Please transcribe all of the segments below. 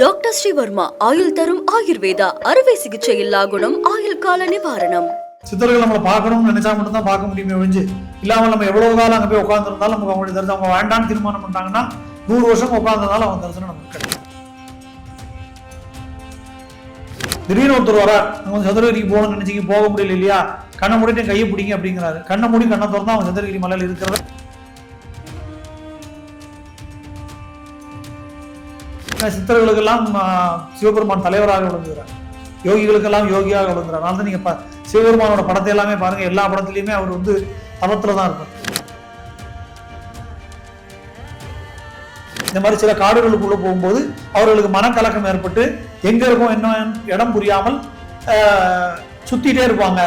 Doctor Sreevarma ஆயுள் தரும் ஆயுர்வேதா அறுவை சிகிச்சை இல்லா குணம் ஆயுள் கால நிவாரணம். சித்தர்கள் நம்மளை பார்க்கணும்னு நினைச்சா மட்டும் தான் பார்க்க முடியுமே ஒழிஞ்சு இல்லாமல் நம்ம எவ்வளவு காலம் அங்கே போய் உட்காந்துருந்தாலும் நமக்கு அவங்களுடைய தரிசனம் அவங்க வேண்டாம்னு தீர்மானம் பண்ணிட்டாங்கன்னா நூறு வருஷம் உட்காந்துருந்தாலும் அவங்க தரிசனம் நமக்கு கிடைக்கும். திடீர்னு ஒருத்தர் வர நம்ம வந்து சதுரகிரிக்கு போகணும்னு நினைச்சிங்க போக முடியல இல்லையா? கண்ணை மூடிட்டு கையை பிடிங்க அப்படிங்கிறாரு. கண்ணை மூடி கண்ணை திறந்தா அவன் சதுரகிரி மலையில் இருக்கிறத சித்தர்களுக்கெல்லாம் சிவபெருமான் தலைவராக விளங்குகிறார். யோகிகளுக்கெல்லாம் யோகியாக விளங்குறார் அதனால தான் நீங்க சிவபெருமானோட படத்தை எல்லாமே பாருங்க. எல்லா படத்துலையுமே அவர் வந்து தவத்துல தான் இருப்பார். இந்த மாதிரி சில காடுகளுக்குள்ள போகும்போது அவர்களுக்கு மனக்கலக்கம் ஏற்பட்டு எங்க இருக்கும் என்ன இடம் புரியாமல் சுற்றிட்டே சுத்திட்டே இருப்பாங்க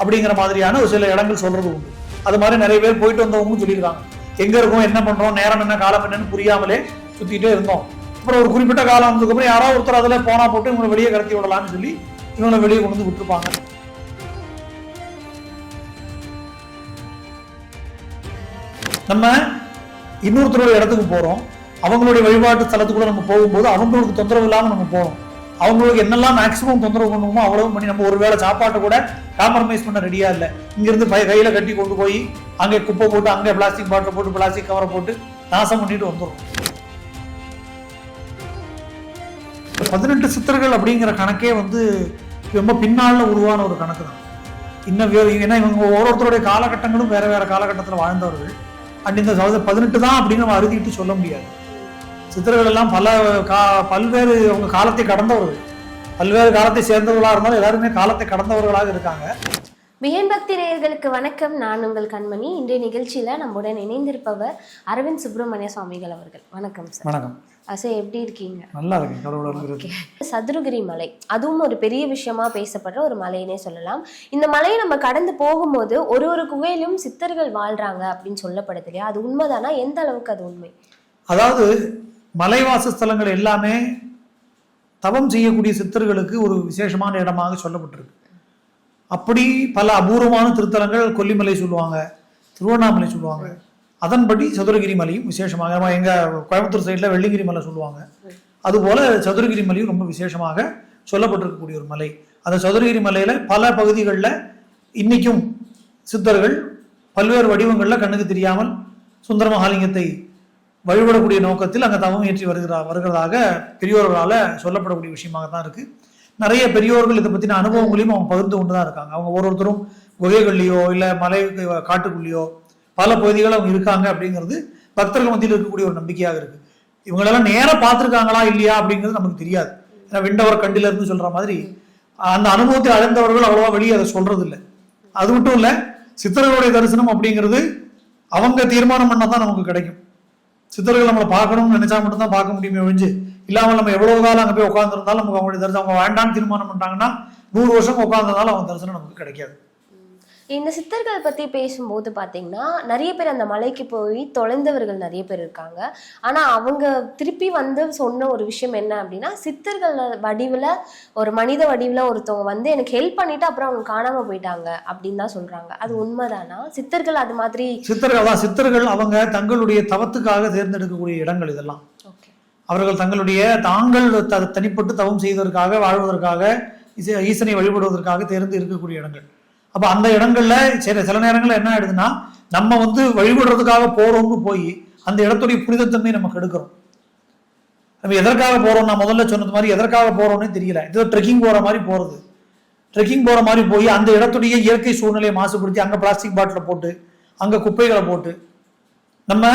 அப்படிங்கிற மாதிரியான ஒரு சில இடங்கள் சொல்றது உண்டு. அது மாதிரி நிறைய பேர் போயிட்டு வந்தவங்க சொல்லியிருக்காங்க. எங்க இருக்கோம் என்ன பண்றோம் நேரம் என்ன காலம் என்னன்னு புரியாமலே சுத்திட்டே இருந்தோம். அப்புறம் ஒரு குறிப்பிட்ட காலம் வந்ததுக்கப்புறம் யாரோ ஒருத்தர் அதில் போனா போட்டு இவங்களை வெளியே கடத்தி விடலாம்னு சொல்லி இவங்களை வெளியே கொண்டு வந்து விட்டுருப்பாங்க. நம்ம இன்னொருத்தருடைய இடத்துக்கு போறோம். அவங்களுடைய வழிபாட்டு ஸ்தலத்துக்குள்ள நம்ம போகும்போது அவங்களுக்கு தொந்தரவு இல்லாமல் நம்ம போகிறோம் அவங்களுக்கு என்னெல்லாம் மேக்ஸிமம் தொந்தரவு பண்ணுவோமோ அவ்வளவு பண்ணி நம்ம ஒரு வேளை சாப்பாட்டை கூட காம்ப்ரமைஸ் பண்ண ரெடியா இல்லை. இங்கிருந்து பை கையில கட்டி கொண்டு போய் அங்கே குப்பை போட்டு அங்கே பிளாஸ்டிக் பாட்டில் போட்டு பிளாஸ்டிக் கவரை போட்டு நாசம் பண்ணிட்டு வந்துடும் பதினெட்டு சித்தர்கள் அப்படிங்கிற கணக்கே வந்து ரொம்ப பின்னால உருவான ஒரு கணக்கு தான். இன்னும் வே- ஏன்னா இவங்க ஒவ்வொருத்தருடைய காலகட்டங்களும் வேற வேற காலகட்டத்தில் வாழ்ந்தவர்கள். அண்ட் இந்த பதினெட்டு தான் அப்படின்னு நம்ம அறுதிட்டு சொல்ல முடியாது. சித்தர்கள் எல்லாம் பல கா பல்வேறு அவங்க காலத்தை கடந்தவர்கள். பல்வேறு காலத்தை சேர்ந்தவர்களாக இருந்தாலும் எல்லாருமே காலத்தை கடந்தவர்களாக இருக்காங்க. வியன் பக்தி நேயர்களுக்கு வணக்கம். நான் உங்கள் கண்மணி. இன்றைய நிகழ்ச்சியில நம்முடன் இணைந்திருப்பவர் அரவிந்த் சுப்பிரமணிய சுவாமிகள் அவர்கள். வணக்கம் சார். வணக்கம். அசை எப்படி இருக்கீங்க? நல்லா இருக்கு கடவுள் இருக்கிறது சதுரகிரி மலை. அதுவும் ஒரு பெரிய விஷயமா பேசப்படுற ஒரு மலைன்னே சொல்லலாம். இந்த மலையை நம்ம கடந்து போகும்போது ஒரு ஒரு குகையிலும் சித்தர்கள் வாழ்றாங்க அப்படின்னு சொல்லப்படுது இல்லையா? அது உண்மைதானா? எந்த அளவுக்கு அது உண்மை? அதாவது மலைவாச ஸ்தலங்கள் எல்லாமே தவம் செய்யக்கூடிய சித்தர்களுக்கு ஒரு விசேஷமான இடமாக சொல்லப்பட்டிருக்கு. அப்படி பல அபூர்வமான திருத்தலங்கள் கொல்லிமலை சொல்லுவாங்க திருவண்ணாமலை சொல்லுவாங்க. அதன்படி சதுரகிரி மலையும் விசேஷமாக நம்ம எங்கள் கோயம்புத்தூர் சைடில் வெள்ளிங்கிரி மலை சொல்லுவாங்க. அதுபோல் சதுரகிரி மலையும் ரொம்ப விசேஷமாக சொல்லப்பட்டிருக்கக்கூடிய ஒரு மலை. அந்த சதுரகிரி மலையில் பல பகுதிகளில் இன்றைக்கும் சித்தர்கள் பல்வேறு வடிவங்களில் கண்ணுக்கு தெரியாமல் சுந்தர மகாலிங்கத்தை வழிபடக்கூடிய நோக்கத்தில் அங்கே தவம் ஏற்றி வருகிறா வருகிறதாக பெரியோர்களால் சொல்லப்படக்கூடிய விஷயமாக தான் இருக்குது நிறைய பெரியோர்கள் இதை பற்றின அனுபவங்களையும் அவங்க பகிர்ந்து கொண்டு தான் இருக்காங்க. அவங்க ஒரு ஒருத்தரும் குகைகள்லையோ இல்லை மலை காட்டுக்குள்ளேயோ பல பகுதிகள் அவங்க இருக்காங்க அப்படிங்கிறது பக்தர்கள் மத்தியில் இருக்கக்கூடிய ஒரு நம்பிக்கையாக இருக்கு. இவங்களெல்லாம் நேராக பார்த்துருக்காங்களா இல்லையா அப்படிங்கிறது நமக்கு தெரியாது. ஏன்னா விண்டவர் கண்டில இருந்து சொல்ற மாதிரி அந்த அனுபவத்தை அடைந்தவர்கள் அவ்வளவா வெளியே அதை சொல்றது இல்லை அது மட்டும் இல்ல சித்தர்களுடைய தரிசனம் அப்படிங்கிறது அவங்க தீர்மானம் பண்ணால் தான் நமக்கு கிடைக்கும். சித்தர்கள் நம்மளை பார்க்கணும்னு நினைச்சா மட்டும் தான் பார்க்க முடியுமே ஒழிஞ்சு இல்லாமல் நம்ம எவ்வளவு காலம் அங்கே போய் உட்காந்துருந்தாலும் நமக்கு அவங்களுடைய தரிசனம் அவங்க வேண்டாம்னு தீர்மானம் பண்ணிட்டாங்கன்னா நூறு வருஷம் உட்காந்துருந்தாலும் அவங்க தரிசனம் நமக்கு கிடைக்காது. இந்த சித்தர்கள் பத்தி பேசும்போது பாத்தீங்கன்னா நிறைய பேர் அந்த மலைக்கு போய் தொலைந்தவர்கள் நிறைய பேர் இருக்காங்க. ஆனா அவங்க திருப்பி வந்து சொன்ன ஒரு விஷயம் என்ன அப்படின்னா சித்தர்கள் வடிவுல ஒரு மனித வடிவுல ஒருத்தவங்க வந்து எனக்கு ஹெல்ப் பண்ணிட்டு அப்புறம் அவங்க காணாம போயிட்டாங்க அப்படின்னு தான் சொல்றாங்க. அது உண்மைதானா? சித்தர்கள் அது மாதிரி சித்தர்கள் சித்தர்கள் அவங்க தங்களுடைய தவத்துக்காக தேர்ந்தெடுக்கக்கூடிய இடங்கள் இதெல்லாம். ஓகே. அவர்கள் தங்களுடைய தாங்கள் தனிப்பட்டு தவம் செய்வதற்காக வாழ்வதற்காக ஈசனை வழிபடுவதற்காக தேர்ந்து இருக்கக்கூடிய இடங்கள். அப்ப அந்த இடங்கள்ல சில சில நேரங்கள்ல என்ன ஆயிடுதுன்னா நம்ம வந்து வழிபடுறதுக்காக போறோம்னு போய் அந்த இடத்துடைய புனிதத்தன்மை நம்ம கெடுக்கிறோம். நம்ம எதற்காக போறோம் நான் முதல்ல சொன்னது மாதிரி எதற்காக போறோம்னே தெரியல. இது ட்ரெக்கிங் போற மாதிரி போறது. ட்ரெக்கிங் போற மாதிரி போய் அந்த இடத்துடைய இயற்கை சூழ்நிலையை மாசுபடுத்தி அங்க பிளாஸ்டிக் பாட்டில போட்டு அங்க குப்பைகளை போட்டு நம்ம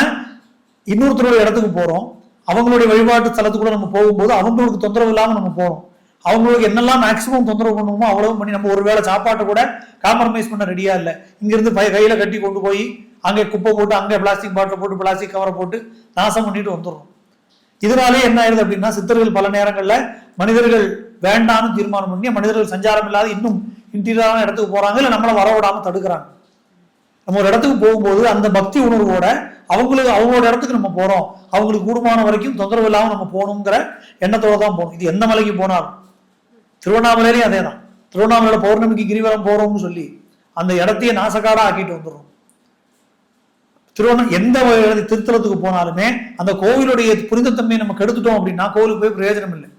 இன்னொருத்தரோட இடத்துக்கு போறோம். அவங்களுடைய வழிபாட்டு ஸ்தலத்துக்குள்ள நம்ம போகும்போது அவங்களுக்கு தொந்தரவு இல்லாமல் நம்ம போறோம். அவங்களுக்கு என்னெல்லாம் மேக்ஸிமம் தொந்தரவு பண்ணுவோமோ அவ்வளவு பண்ணி நம்ம ஒரு வேளை சாப்பாட்டை கூட காம்ப்ரமைஸ் பண்ண ரெடியா இல்லை. இங்கிருந்து பை கையில கட்டி கொண்டு போய் அங்கே குப்பை போட்டு அங்கே பிளாஸ்டிக் பாட்டில் போட்டு பிளாஸ்டிக் கவரை போட்டு நாசம் பண்ணிட்டு வந்துடுறோம். இதனாலே என்ன ஆயிருது அப்படின்னா சித்தர்கள் பல நேரங்களில் மனிதர்கள் வேண்டாம்னு தீர்மானம் பண்ணி மனிதர்கள் சஞ்சாரம் இல்லாத இன்னும் இன்டீரியரான இடத்துக்கு போறாங்க இல்லை நம்மளை வரவிடாம தடுக்கிறாங்க. நம்ம ஒரு இடத்துக்கு போகும்போது அந்த பக்தி உணர்வோட அவங்களுக்கு அவங்களோட இடத்துக்கு நம்ம போறோம். அவங்களுக்கு கூடுமான வரைக்கும் தொந்தரவு இல்லாமல் நம்ம போகணுங்கிற எண்ணத்தோட தான் போகணும் இது எந்த மலைக்கு போனாலும். திருவண்ணாமலையிலையும் அதே தான் திருவண்ணாமலையில பௌர்ணமிக்கு கிரிவலம் போறோம்னு சொல்லி அந்த இடத்தையே நாசக்காடாக ஆக்கிட்டு வந்துடுறோம். திருவண்ண எந்த திருத்தலத்துக்கு போனாலுமே அந்த கோவிலுடைய புனிதத்தன்மையை நம்ம கெடுத்துட்டோம் அப்படின்னா கோவிலுக்கு போய் பிரயோஜனம் இல்லை.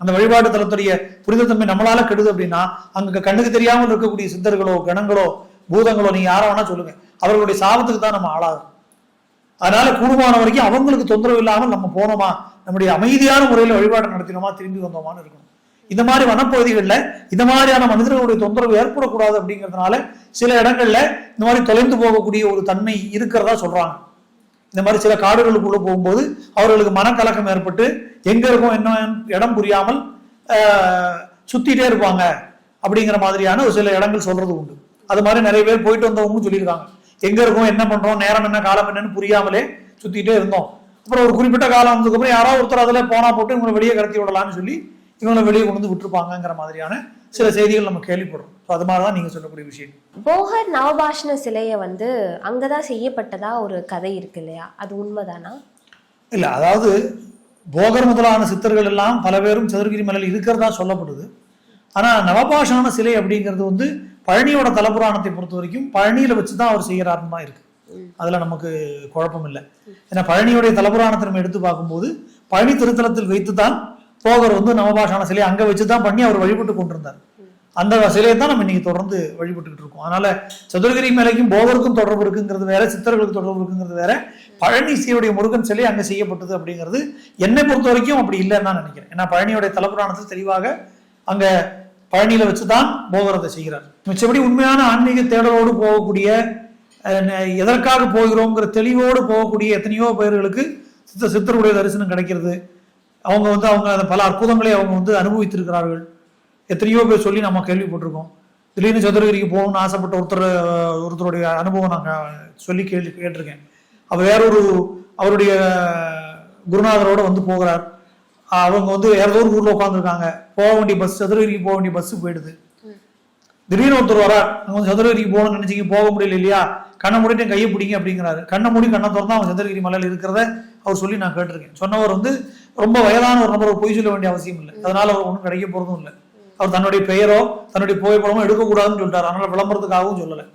அந்த வழிபாட்டு தலத்துடைய புரிதத்தன்மை நம்மளால கெடுது அப்படின்னா அங்க கண்ணுக்கு தெரியாமல் இருக்கக்கூடிய சித்தர்களோ கணங்களோ பூதங்களோ நீங்க யாரை வேணா சொல்லுங்க. அவர்களுடைய சாபத்துக்கு தான் நம்ம ஆளாகும். அதனால கூடுமான வரைக்கும் அவங்களுக்கு தொந்தரவு இல்லாமல் நம்ம போனோமா நம்முடைய அமைதியான முறையில் வழிபாடு நடத்தினோமா திரும்பி வந்தோமான்னு இருக்கணும். இந்த மாதிரி வனப்பகுதிகளில் இந்த மாதிரியான மனிதர்களுடைய தொந்தரவு ஏற்படக்கூடாது அப்படிங்கிறதுனால சில இடங்கள்ல இந்த மாதிரி தொலைந்து போகக்கூடிய ஒரு தன்மை இருக்கிறதா சொல்றாங்க. இந்த மாதிரி சில காடுகளுக்குள்ள போகும்போது அவர்களுக்கு மனக்கலக்கம் ஏற்பட்டு எங்க இருக்கும் என்ன இடம் புரியாமல் ஆஹ், சுத்திட்டே இருப்பாங்க அப்படிங்கிற மாதிரியான ஒரு சில இடங்கள் சொல்றது உண்டு. அது மாதிரி நிறைய பேர் போயிட்டு வந்தவங்க சொல்லியிருக்காங்க. எங்க இருக்கோம் என்ன பண்றோம் நேரம் என்ன காலம் என்னன்னு புரியாமலே சுத்திட்டே இருந்தோம். அப்புறம் ஒரு குறிப்பிட்ட காலம் வந்ததுக்கு அப்புறம் யாரோ ஒருத்தர் அதில் போனா போட்டு இவங்களை வெளியே கடத்தி விடலாம்னு சொல்லி இவங்களை வெளியே கொண்டு வந்து விட்டுருப்பாங்கங்கிற மாதிரியான சில செய்திகள் நம்ம கேள்விப்படுறோம். ஸோ அது மாதிரி தான் நீங்க சொல்லக்கூடிய விஷயம். போகர் நவபாஷண சிலையை வந்து அங்கதான் செய்யப்பட்டதா ஒரு கதை இருக்கு இல்லையா? அது உண்மைதானா? இல்ல அதாவது போகர் முதலான சித்தர்கள் எல்லாம் பல பேரும் சதுரகிரி மலையில் இருக்கிறதா சொல்லப்படுது. ஆனா நவபாஷான சிலை அப்படிங்கிறது வந்து பழனியோட தலபுராணத்தை பொறுத்த வரைக்கும் பழனியில வச்சு தான் அவர் செய்யறாருன்னு தான் இருக்கு. அதுல நமக்கு குழப்பம் இல்லை. ஏன்னா பழனியுடைய தலபுராணத்தை நம்ம எடுத்து பார்க்கும்போது பழனி திருத்தலத்தில் வைத்து தான் போகர் வந்து நவபாஷான சிலையை அங்கே வச்சு தான் பண்ணி அவர் வழிபட்டு கொண்டிருந்தார். அந்த சிலையை தான் நம்ம இன்னைக்கு தொடர்ந்து வழிபட்டுக்கிட்டு இருக்கோம். அதனால சதுரகிரி மேலைக்கும் போகருக்கும் தொடர்பு இருக்குங்கிறது வேற சித்தர்களுக்கு தொடர்பு இருக்குங்கிறது வேற. பழனி சீருடைய முருகன் சிலை அங்கே செய்யப்பட்டது அப்படிங்கிறது என்னை பொறுத்த வரைக்கும் அப்படி இல்லைன்னு தான் நினைக்கிறேன். ஏன்னா பழனியுடைய தலைப்புராணத்தில் தெளிவாக அங்கே பழனியில் வச்சு தான் போகரத்தை செய்கிறார். மிச்சபடி உண்மையான ஆன்மீக தேடலோடு போகக்கூடிய எதற்காக போகிறோங்கிற தெளிவோடு போகக்கூடிய எத்தனையோ பேர்களுக்கு சித்த சித்தருடைய தரிசனம் கிடைக்கிறது. அவங்க வந்து அவங்க அந்த பல அற்புதங்களை அவங்க வந்து அனுபவித்திருக்கிறார்கள். எத்தனையோ பேர் சொல்லி நம்ம கேள்விப்பட்டிருக்கோம். திடீர்னு சதுரகிரிக்கு போகணும்னு ஆசைப்பட்ட ஒருத்தர் ஒருத்தருடைய அனுபவம் நான் சொல்லி கேள்வி கேட்டிருக்கேன். அவர் வேற ஒரு அவருடைய குருநாதரோட வந்து போகிறார். அவங்க வந்து வேற ஏதோ ஒரு ஊர்ல உட்காந்துருக்காங்க போக வேண்டிய பஸ் சதுரகிரிக்கு போக வேண்டிய பஸ் போயிடுது. திடீர்னு ஒருத்தர் வரார் அவங்க வந்து சதுரகிரிக்கு போகணும்னு நினைச்சிங்க போக முடியல இல்லையா? கண்ணை மூடிட்டு கையை பிடிங்க அப்படிங்கிறாரு. கண்ணை மூடி கண்ணை திறந்தா அவன் சதுரகிரி மலையில இருக்கிறத அவர் சொல்லி நான் கேட்டிருக்கேன். சொன்னவர் வந்து ரொம்ப வயதான ஒரு நபர் பொய் சொல்ல வேண்டிய அவசியம் இல்லை. அதனால அவர் ஒன்றும் கிடைக்க போறதும் இல்லை. அவர் தன்னுடைய பெயரோ தன்னுடைய புகைப்படமோ எடுக்கக்கூடாதுன்னு சொல்லிட்டார். அதனால விளம்பரத்துக்காகவும் சொல்லலை.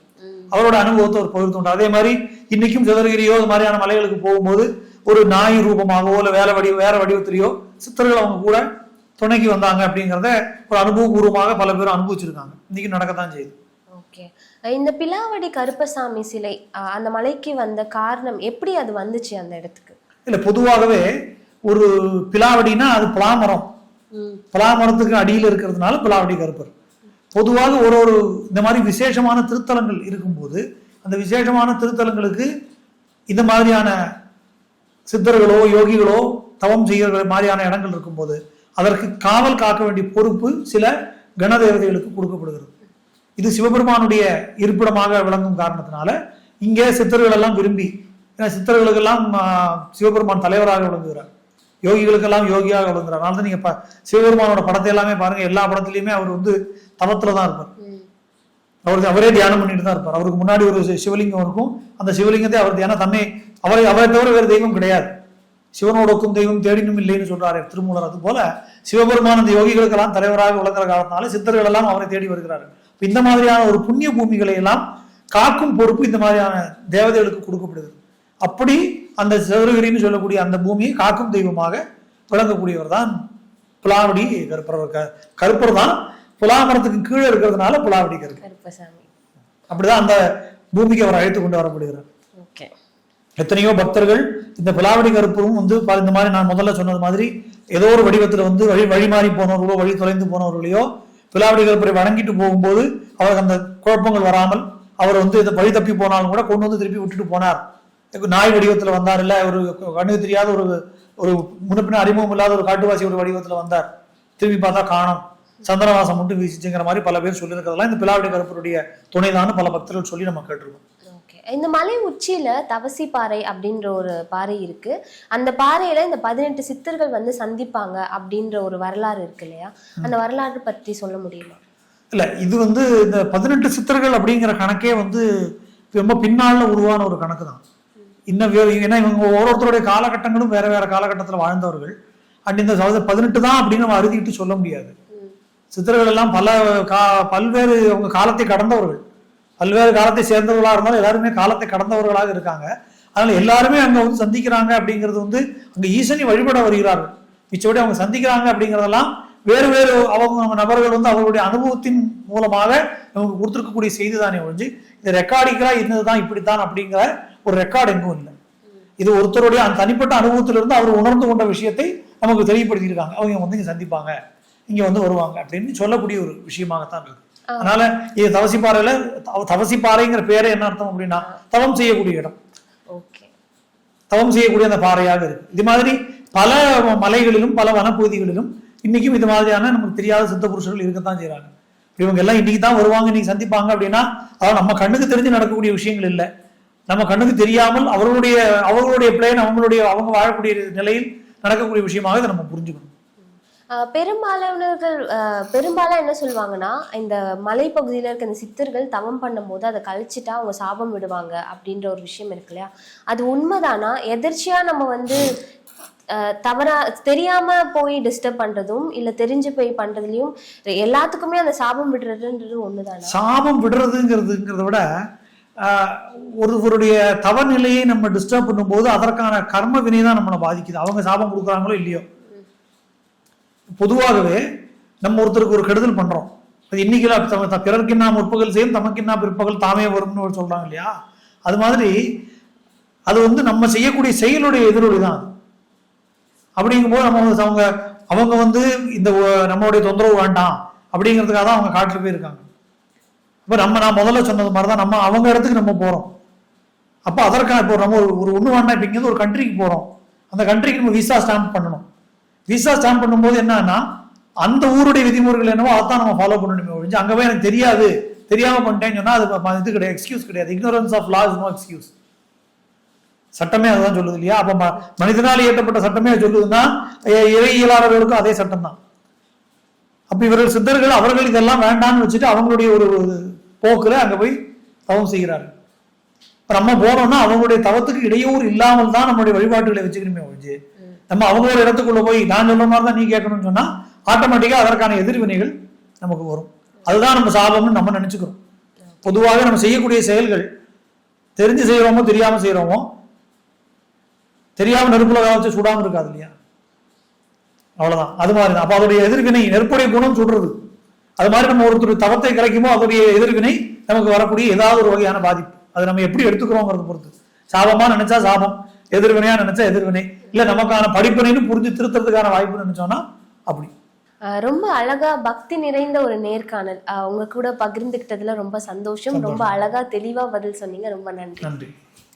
அவரோட அனுபவத்தை அவர் பகிர்ந்துட்டார். அதே மாதிரி இன்னைக்கும் சதுரகிரியோ இது மாதிரியான மலைகளுக்கு போகும்போது ஒரு நாய் ரூபமாகவோ இல்லை வேற வடி வேற வடிவத்திலேயோ சித்தர்கள் அவங்க கூட துணைக்கு வந்தாங்க அப்படிங்கிறத ஒரு அனுபவபூர்வமாக பல பேரும் அனுபவிச்சிருக்காங்க. இன்னைக்கு நடக்கத்தான் செய்யுது. ஓகே. இந்த பிலாவடி கருப்பசாமி சிலை அந்த மலைக்கு வந்த காரணம் எப்படி அது வந்துச்சு அந்த இடத்துக்கு? இல்ல பொதுவாகவே ஒரு பிலாவடினா அது பலாமரம் பலாமரத்துக்கு அடியில் இருக்கிறதுனால பிலாவடி கருப்பர். பொதுவாக ஒரு ஒரு இந்த மாதிரி விசேஷமான திருத்தலங்கள் இருக்கும்போது அந்த விசேஷமான திருத்தலங்களுக்கு இந்த மாதிரியான சித்தர்களோ யோகிகளோ தவம் செய்கிற மாதிரியான இடங்கள் இருக்கும்போது அதற்கு காவல் காக்க வேண்டிய பொறுப்பு சில கணதேவதைகளுக்கு கொடுக்கப்படுகிறது. இது சிவபெருமானுடைய இருப்பிடமாக விளங்கும் காரணத்தினால இங்கே சித்தர்கள் எல்லாம் விரும்பி ஏன்னா சித்தர்களுக்கெல்லாம் சிவபெருமான் தலைவராக விளங்குகிறார். யோகிகளுக்கெல்லாம் யோகியாக விளங்குறார். அதனால தான் நீங்க சிவபெருமானோட படத்தை எல்லாமே பாருங்க. எல்லா படத்துலயுமே அவர் வந்து தவத்துல தான் இருப்பார். அவர் அவரே தியானம் பண்ணிட்டு தான் இருப்பார். அவருக்கு முன்னாடி ஒரு சிவலிங்கம் இருக்கும். அந்த சிவலிங்கத்தை அவர் தியானம் தன்னை அவரை அவரை தவிர வேறு தெய்வம் கிடையாது. சிவனோடக்கும் தெய்வம் தேடினும் இல்லைன்னு சொல்றாரு திருமூலர். அது போல சிவபெருமான் அந்த யோகிகளுக்கெல்லாம் தலைவராக விளங்குற காலத்தினால சித்தர்கள் எல்லாம் அவரை தேடி வருகிறார்கள். இந்த மாதிரியான ஒரு புண்ணிய பூமிகளை எல்லாம் காக்கும் பொறுப்பு இந்த மாதிரியான தேவதைகளுக்கு கொடுக்கப்படுகிறது. அப்படி அந்த சதுரகிரின்னு சொல்லக்கூடிய அந்த பூமியை காக்கும் தெய்வமாக விளங்கக்கூடியவர் தான் புலாவடி கருப்பர் கருப்பர் தான். புலாமரத்துக்கு கீழே இருக்கிறதுனால புலாவடி கருப்பர். கருப்பசாமி. அப்படிதான் அந்த பூமிக்கு அவர் அழைத்து கொண்டு வரப்படுகிறார். எத்தனையோ பக்தர்கள் இந்த பிலாவடி கருப்பரும் வந்து இந்த மாதிரி நான் முதல்ல சொன்னது மாதிரி ஏதோ ஒரு வடிவத்துல வந்து வழி வழி மாறி போனவர்களோ வழி தொலைந்து போனவர்களையோ பிலாவடி கருப்பரை வணங்கிட்டு போகும்போது அவருக்கு அந்த குழப்பங்கள் வராமல் அவர் வந்து இந்த வழி தப்பி போனாலும் கூட கொண்டு வந்து திருப்பி விட்டுட்டு போனார். நாய் வடிவத்துல வந்தார் இல்ல ஒரு கண்ணுக்கு தெரியாத ஒரு ஒரு முன்னப்பின்ன அறிமுகம் இல்லாத ஒரு காட்டுவாசி ஒரு வடிவத்துல வந்தார். திரும்பி பார்த்தா காணோம். சந்திரவாசம் மட்டும் வீசிச்சுங்கிற மாதிரி பல பேர் சொல்லியிருக்கிறதெல்லாம் இந்த பிலாவடி கருப்பருடைய துணைதான்னு பல பக்தர்கள் சொல்லி நம்ம கேட்டிருக்கோம். இந்த மலை உச்சியில தவசி பாறை அப்படின்ற ஒரு பாறை இருக்கு. அந்த பாறையில இந்த பதினெட்டு சித்தர்கள் வந்து சந்திப்பாங்க அப்படின்ற ஒரு வரலாறு இருக்கு இல்லையா? அந்த வரலாறு பத்தி சொல்ல முடியுமா? இல்ல இது வந்து இந்த பதினெட்டு சித்தர்கள் அப்படிங்கிற கணக்கே வந்து ரொம்ப பின்னால உருவான ஒரு கணக்கு தான் இன்னும் ஏன்னா இவங்க ஒவ்வொருத்தருடைய காலகட்டங்களும் வேற வேற காலகட்டத்தில் வாழ்ந்தவர்கள். அண்ட் இந்த சௌத பதினெட்டு தான் அப்படின்னு நம்ம அறுதிட்டு சொல்ல முடியாது. சித்தர்கள் எல்லாம் பல கா பல்வேறு அவங்க காலத்தை கடந்தவர்கள். பல்வேறு காலத்தை சேர்ந்தவர்களாக இருந்தாலும் எல்லாருமே காலத்தை கடந்தவர்களாக இருக்காங்க. அதனால எல்லாருமே அங்க வந்து சந்திக்கிறாங்க அப்படிங்கிறது வந்து அங்கே ஈசனை வழிபட வருகிறார்கள். மிச்சபடி அவங்க சந்திக்கிறாங்க அப்படிங்கிறதெல்லாம் வேறு வேறு அவங்க நபர்கள் வந்து அவர்களுடைய அனுபவத்தின் மூலமாக நமக்கு கொடுத்துருக்கக்கூடிய செய்தி தானே ஒழிஞ்சு இது இருந்தது இருந்ததுதான் இப்படித்தான் அப்படிங்கிற ஒரு ரெக்கார்டு எங்கும் இல்லை. இது ஒருத்தருடைய அந்த தனிப்பட்ட அனுபவத்திலிருந்து அவர் உணர்ந்து கொண்ட விஷயத்தை நமக்கு தெரியப்படுத்தியிருக்காங்க. அவங்க வந்து இங்க சந்திப்பாங்க. இங்க வந்து வருவாங்க அப்படின்னு சொல்லக்கூடிய ஒரு விஷயமாகத்தான் இருக்கு. அதனால இது தவசிப்பாறையில தவ- தவசிப்பாறைங்கிற பேரே என்ன அர்த்தம் அப்படின்னா தவம் செய்யக்கூடிய இடம். ஓகே. தவம் செய்யக்கூடிய அந்த பாறையாக இருக்கு. இது மாதிரி பல மலைகளிலும் பல வனப்பகுதிகளிலும் இன்னைக்கும் இது மாதிரியான நமக்கு தெரியாத சித்த புருஷர்கள் இருக்கத்தான் செய்றாங்க. இவங்க எல்லாம் இன்னைக்கு தான் வருவாங்க இன்னைக்கு சந்திப்பாங்க அப்படின்னா அதாவது நம்ம கண்ணுக்கு தெரிஞ்சு நடக்கக்கூடிய விஷயங்கள் இல்லை. நம்ம கண்ணுக்கு தெரியாமல் அவர்களுடைய அவர்களுடைய பிளேன் அவங்களுடைய அவங்க வாழக்கூடிய நிலையில் நடக்கக்கூடிய விஷயமாக இதை நம்ம புரிஞ்சுக்கணும். பெரும்பாலானவர்கள் பெரும்பாலும் என்ன சொல்லுவாங்கன்னா இந்த மலைப்பகுதியில இருக்க இந்த சித்தர்கள் தவம் பண்ணும்போது அதை கழிச்சிட்டா அவங்க சாபம் விடுவாங்க அப்படின்ற ஒரு விஷயம் இருக்கு இல்லையா? அது உண்மைதானா? எதிர்ச்சியா நம்ம வந்து தவறா தெரியாம போய் டிஸ்டர்ப் பண்றதும் இல்ல தெரிஞ்சு போய் பண்றதுலயும் எல்லாத்துக்குமே அந்த சாபம் விடுறதுன்றது ஒண்ணுதானா? சாபம் விடுறதுங்கிறதுங்கிறத விட ஒருவருடைய தவநிலையை நம்ம டிஸ்டர்ப் பண்ணும்போது அதற்கான கர்ம வினை தான் நம்மளை பாதிக்குது. அவங்க சாபம் கொடுக்குறாங்களோ இல்லையோ. பொதுவாகவே நம்ம ஒருத்தருக்கு ஒரு கெடுதல் பண்றோம். அது இன்னைக்கு பிறருக்கு என்ன பிறர்க்கின்னா முற்பகல் செய்யும் தமக்கின்னா பிற்பகல் தாமே வரும்னு சொல்றாங்க இல்லையா? அது மாதிரி அது வந்து நம்ம செய்யக்கூடிய செயலுடைய எதிரொலி தான் அப்படிங்கும் அப்படிங்கும்போது நம்ம அவங்க அவங்க வந்து இந்த நம்மளுடைய தொந்தரவு வேண்டாம் அப்படிங்கிறதுக்காக தான் அவங்க காட்டுல போயிருக்காங்க. இப்போ நம்ம நான் முதல்ல சொன்னது மாதிரி தான் நம்ம அவங்க இடத்துக்கு நம்ம போகிறோம் அப்போ அதற்கான இப்போ நம்ம ஒரு ஒரு ஒன்று வேண்டாம் இப்போ இங்கேருந்து ஒரு கண்ட்ரிக்கு போகிறோம் அந்த கண்ட்ரிக்கு நம்ம விசா ஸ்டாம்ப் பண்ணணும். விசா ஸ்டாம்ப் பண்ணும்போது என்னன்னா அந்த ஊருடைய விதிமுறைகள் என்னவோ அதான் நம்ம ஃபாலோ பண்ணணுமே ஒழிஞ்சு அங்கே போய் எனக்கு தெரியாது. தெரியாமல் பண்ணிட்டேன்னு சொன்னால் அது இது கிடையாது எக்ஸ்கியூஸ் கிடையாது. Ignorance of law is no excuse சட்டமே அதுதான் சொல்லுது இல்லையா? அப்போ ம- மனிதனால் இயற்றப்பட்ட சட்டமே சொல்லுதுன்னா இறை இயலாளர்களுக்கும் அதே சட்டம் தான் அப்போ இவர்கள் சித்தர்கள் அவர்கள் இதெல்லாம் வேண்டாம்னு வச்சுட்டு அவங்களுடைய ஒரு ஒரு போக்கில் அங்கே போய் தவம் செய்கிறார்கள் இப்போ நம்ம போனோம்னா அவங்களுடைய தவத்துக்கு இடையூறு இல்லாமல் தான் நம்மளுடைய வழிபாட்டுகளை வச்சுக்கணுமே ஒழிஞ்சு நம்ம அவங்களோட இடத்துக்குள்ளே போய் நான் சொல்ற மாதிரி தான் நீ கேட்கணும்னு சொன்னால் ஆட்டோமேட்டிக்காக அதற்கான எதிர்வினைகள் நமக்கு வரும். அதுதான் நம்ம சாபம்னு நம்ம நினச்சிக்கிறோம். பொதுவாக நம்ம செய்யக்கூடிய செயல்கள் தெரிஞ்சு செய்கிறோமோ தெரியாமல் செய்கிறோமோ தெரியாமல் நெருப்புல வச்சு சுடாமல் இருக்காது இல்லையா? அவ்வளோதான் அது மாதிரி தான் அப்போ அதோடைய எதிர்வினை நெருப்புடைய குணம் சுடுறது. அது மாதிரி நம்ம ஒருத்தர் தவத்தை கிடைக்குமோ அதோடைய எதிர்வினை நமக்கு வரக்கூடிய ஏதாவது ஒரு வகையான பாதிப்பு. அது நம்ம எப்படி எடுத்துக்கிறோங்கிறத பொறுத்து. சாபமா நினைச்சா சாபம் எதிர்வினையா நினைச்சா எதிர்வினை. இல்ல நமக்கான படிப்பினைன்னு புரிஞ்சு திருத்துறதுக்கான வாய்ப்பு நினைச்சோம்னா அப்படி. ரொம்ப அழகா பக்தி நிறைந்த ஒரு நேர்காணல். உங்க கூட பகிர்ந்துக்கிட்டதுல ரொம்ப சந்தோஷம். ரொம்ப அழகா தெளிவா பதில் சொன்னீங்க. ரொம்ப நன்றி. நன்றி.